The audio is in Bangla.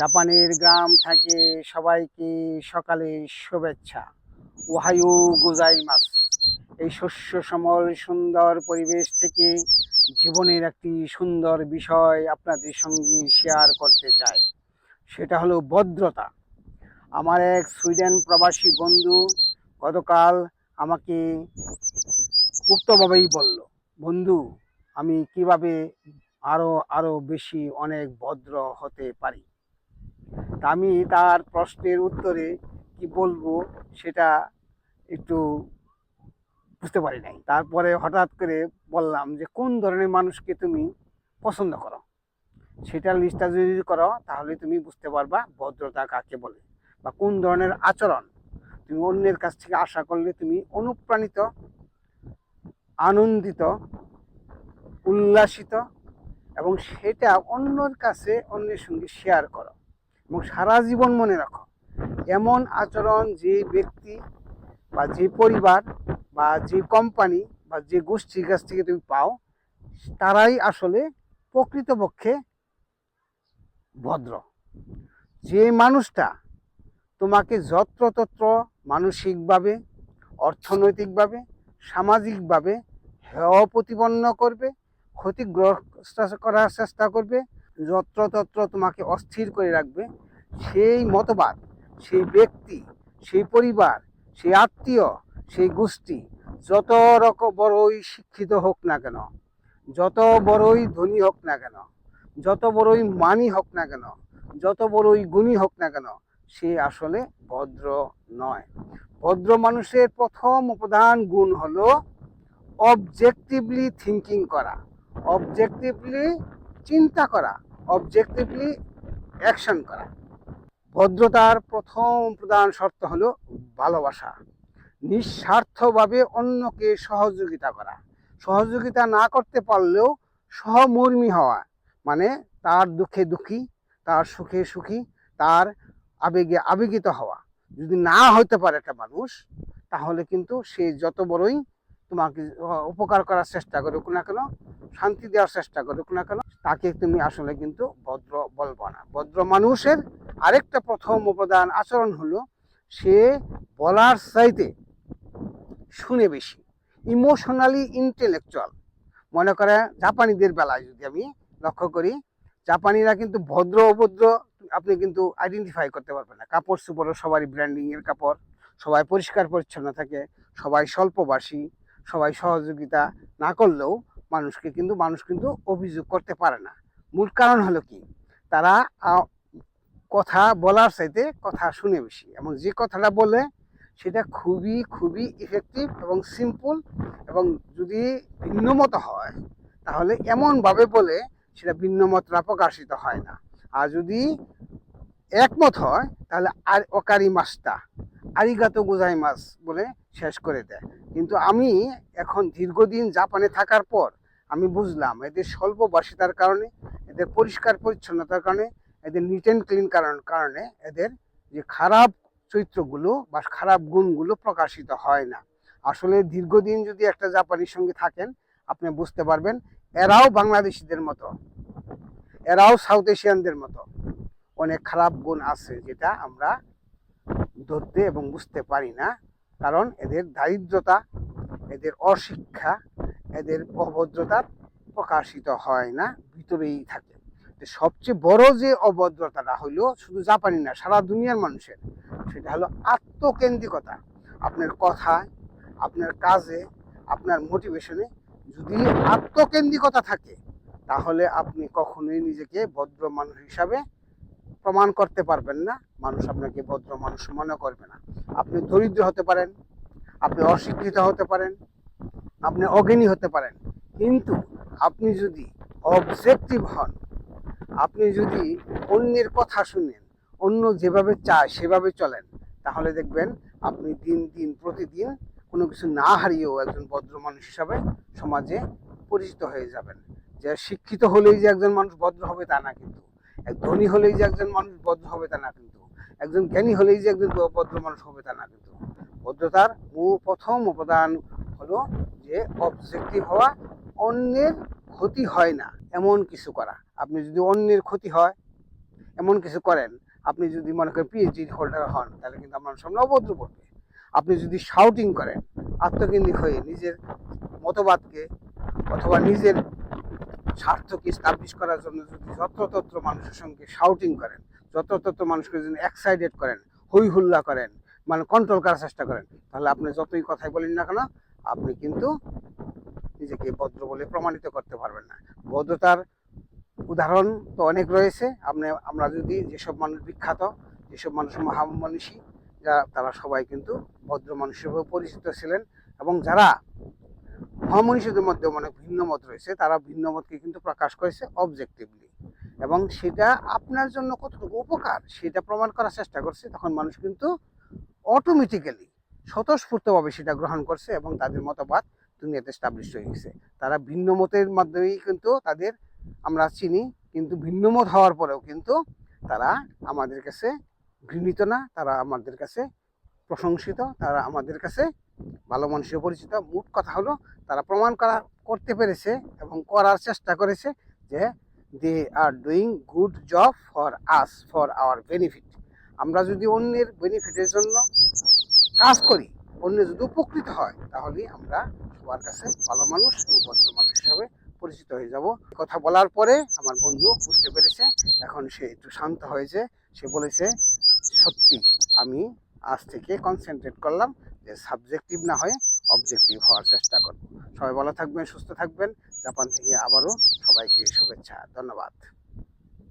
জাপানের গ্রাম থেকে সবাইকে সকালে শুভেচ্ছা। ওহায়ু গোজাই মাস এই শস্য সমল সুন্দর পরিবেশ থেকে জীবনের একটি সুন্দর বিষয় আপনাদের সঙ্গে শেয়ার করতে চাই। সেটা হলো ভদ্রতা। আমার এক সুইডেন প্রবাসী বন্ধু গতকাল আমাকে মুক্তভাবেই বলল, বন্ধু, আমি কীভাবে আরও আরও বেশি অনেক ভদ্র হতে পারি? আমি তার প্রশ্নের উত্তরে কি বলব সেটা একটু বুঝতে পারি নাই। তারপরে হঠাৎ করে বললাম যে, কোন ধরনের মানুষকে তুমি পছন্দ করো? সেটা লিস্টটা যদি করো, তাহলে তুমি বুঝতে পারবা ভদ্রতা কাকে বলে বা কোন ধরনের আচরণ। তুমি অন্যের কাছ থেকে আশা করলে তুমি অনুপ্রাণিত, আনন্দিত, উল্লাসিত এবং সেটা অন্যর কাছে অন্যের সঙ্গে শেয়ার করো। এবং সারা জীবন মনে রাখো, এমন আচরণ যে ব্যক্তি বা যে পরিবার বা যে কোম্পানি বা যে গোষ্ঠীর কাছ থেকে তুমি পাও, তারাই আসলে প্রকৃতপক্ষে ভদ্র। যে মানুষটা তোমাকে যত্রতত্র মানসিকভাবে, অর্থনৈতিকভাবে, সামাজিকভাবে হেয় প্রতিপন্ন করবে, ক্ষতিগ্রস্ত করার চেষ্টা করবে যত্রতত্র তোমাকে অস্থির করে রাখবে। সেই মতবাদ, সেই ব্যক্তি, সেই পরিবার, সেই আত্মীয়, সেই গোষ্ঠী, যত রকম বড়ই শিক্ষিত হোক না কেন, যত বড়ই ধনী হোক না কেন, যত বড়ই মানি হোক না কেন, যত বড়ই গুণী হোক না কেন, সে আসলে ভদ্র নয়। ভদ্র মানুষের প্রথম প্রধান গুণ হলো অবজেক্টিভলি থিঙ্কিং করা অবজেক্টিভলি চিন্তা করা। অবজেক্টিভলি অ্যাকশন করা। ভদ্রতার প্রথম প্রধান শর্ত হলো ভালোবাসা। নিঃস্বার্থভাবে অন্যকে সহযোগিতা করা। সহযোগিতা না করতে পারলেও সহমর্মী হওয়া মানে তার দুঃখে দুঃখী, তার সুখে সুখী, তার আবেগে আবেগিত হওয়া। যদি না হতে পারে একটা মানুষ, তাহলে কিন্তু সে যত বড়ই তোমাকে উপকার করার চেষ্টা করুক না কেন, শান্তি দেওয়ার চেষ্টা করুক না কেন, তাকে তুমি আসলে কিন্তু ভদ্র বলব না। ভদ্র মানুষের আরেকটা প্রথম উপাদান আচরণ হলো, সে বলার চাইতে শুনে বেশি ইমোশনালি ইন্টেলেকচুয়াল মনে করে জাপানিদের বেলায় যদি আমি লক্ষ্য করি, জাপানিরা কিন্তু ভদ্র অভদ্র, আপনি কিন্তু আইডেন্টিফাই করতে পারবেন না। কাপড় চোপড়ও সবারই ব্র্যান্ডিংয়ের কাপড়, সবাই পরিষ্কার পরিচ্ছন্ন থাকে, সবাই স্বল্পবাসী সবাই সহযোগিতা না করলেও মানুষকে কিন্তু, মানুষ কিন্তু অভিযোগ করতে পারে না। মূল কারণ হলো কি? তারা কথা বলার চাইতে কথা শুনে বেশি এবং যে কথাটা বলে সেটা খুবই খুবই ইফেক্টিভ এবং সিম্পল এবং যদি ভিন্নমত হয়, তাহলে এমনভাবে বলে সেটা ভিন্নমতটা প্রকাশিত হয় না। আর যদি একমত হয়, তাহলে আর অকারি মাছটা, আরিগাতো গোজাই মাছ বলে শেষ করে দেয়। কিন্তু আমি এখন দীর্ঘদিন জাপানে থাকার পর আমি বুঝলাম, এদের স্বল্পবাসিতার কারণে, এদের পরিষ্কার পরিচ্ছন্নতার কারণে, এদের নিট অ্যান্ড ক্লিন কারণ, কারণে এদের যে খারাপ চরিত্রগুলো বা খারাপ গুণগুলো প্রকাশিত হয় না। আসলে দীর্ঘদিন যদি একটা জাপানির সঙ্গে থাকেন, আপনি বুঝতে পারবেন, এরাও বাংলাদেশিদের মতো, এরাও সাউথ এশিয়ানদের মতো অনেক খারাপ গুণ আছে যেটা আমরা ধরতে এবং বুঝতে পারি না। কারণ এদের দারিদ্রতা, এদের অশিক্ষা, এদের অভদ্রতা প্রকাশিত হয় না, ভিতরেই থাকে। সবচেয়ে বড় যে অভদ্রতাটা হলো শুধু জাপানি না, সারা দুনিয়ার মানুষের, সেটা হলো আত্মকেন্দ্রিকতা। আপনার কথায় আপনার কাজে, আপনার মোটিভেশনে যদি আত্মকেন্দ্রিকতা থাকে, তাহলে আপনি কখনোই নিজেকে ভদ্র মানুষ হিসাবে প্রমাণ করতে পারবেন না। মানুষ আপনাকে ভদ্র মানুষ মনে করবে না। আপনি দরিদ্র হতে পারেন, আপনি অশিক্ষিত হতে পারেন, আপনি অজ্ঞানী হতে পারেন। কিন্তু আপনি যদি অবজেক্টিভ হন, আপনি যদি অন্যের কথা শুনেন, অন্য যেভাবে চায় সেভাবে চলেন, তাহলে দেখবেন আপনি দিন দিন, প্রতিদিন কোনো কিছু না হারিয়েও একজন ভদ্র মানুষ হিসাবে সমাজে পরিচিত হয়ে যাবেন। যে শিক্ষিত হলেই যে একজন মানুষ ভদ্র হবে তা না কিন্তু ধনী হলেই যে একজন মানুষ ভদ্র হবে তা না কিন্তু। একজন জ্ঞানী হলেই যে একজন ভদ্র মানুষ হবে তা না কিন্তু। ভদ্রতার প্রথম উপাদান হলো যে অবজেক্টিভ হওয়া, অন্যের ক্ষতি হয় না, এমন কিছু করা। আপনি যদি অন্যের ক্ষতি হয়, এমন কিছু করেন, আপনি যদি মনে করেন পিএইচডি হোল্ডার হন, তাহলে কিন্তু আপনার সামনে অভদ্র পড়বে। আপনি যদি শাউটিং করেন, আত্মকেন্দ্রিক হয়ে নিজের মতবাদকে অথবা নিজের স্বার্থকে স্টাবলিশ করার জন্য যদি যত্রতত্র মানুষের সঙ্গে শাউটিং করেন যত্রতত্র মানুষকে যদি এক্সাইটেড করেন, হই হুল্লা করেন মানে কন্ট্রোল করার চেষ্টা করেন, তাহলে আপনি যতই কথাই বলেন না কেন, আপনি কিন্তু নিজেকে ভদ্র বলে প্রমাণিত করতে পারবেন না। ভদ্রতার উদাহরণ তো অনেক রয়েছে। আপনি, আমরা যদি যেসব মানুষ বিখ্যাত, যেসব মানুষ মহামনীষী যারা তারা সবাই কিন্তু ভদ্র মানুষ হিসেবে পরিচিত ছিলেন এবং যারা মহামনীষীদের মধ্যে অনেক ভিন্ন মত রয়েছে, তারা ভিন্ন মতকে কিন্তু প্রকাশ করেছে অবজেক্টিভলি এবং সেটা আপনার জন্য কতটুকু উপকার, সেটা প্রমাণ করার চেষ্টা করছে। তখন মানুষ কিন্তু অটোমেটিক্যালি স্বতঃস্ফূর্তভাবে সেটা গ্রহণ করছে এবং তাদের মতবাদ দুনিয়াতে স্টাবলিশ হয়ে গেছে। তারা ভিন্ন মতের মাধ্যমেই কিন্তু তাদের আমরা চিনি, কিন্তু ভিন্ন মত হওয়ার পরেও কিন্তু তারা আমাদের কাছে ঘৃণিত না, তারা আমাদের কাছে প্রশংসিত, তারা আমাদের কাছে ভালো মানুষের পরিচিত। মোট কথা হলো, তারা প্রমাণ করা, করতে পেরেছে এবং করার চেষ্টা করেছে যে they are doing good job for us for our benefit আমরা যদি অন্যের বেনিফিটের জন্য কাজ করি, অন্য যদি উপকৃত হয় তাহলে আমরা সবার কাছে ভালো মানুষ এবং ভদ্র মানুষ হিসাবে পরিচিত হয়ে যাব। কথা বলার পরে আমার বন্ধু বুঝতে পেরেছে, এখন সে একটু শান্ত হয়েছে। সে বলেছে, সত্যি, আমি আজ থেকে কনসেন্ট্রেট করলাম যে সাবজেক্টিভ না হয়ে অবজেক্টিভ হওয়ার চেষ্টা করব। সবাই ভালো থাকবেন, সুস্থ থাকবেন। জাপান থেকে আবারও সবাইকে শুভেচ্ছা। ধন্যবাদ।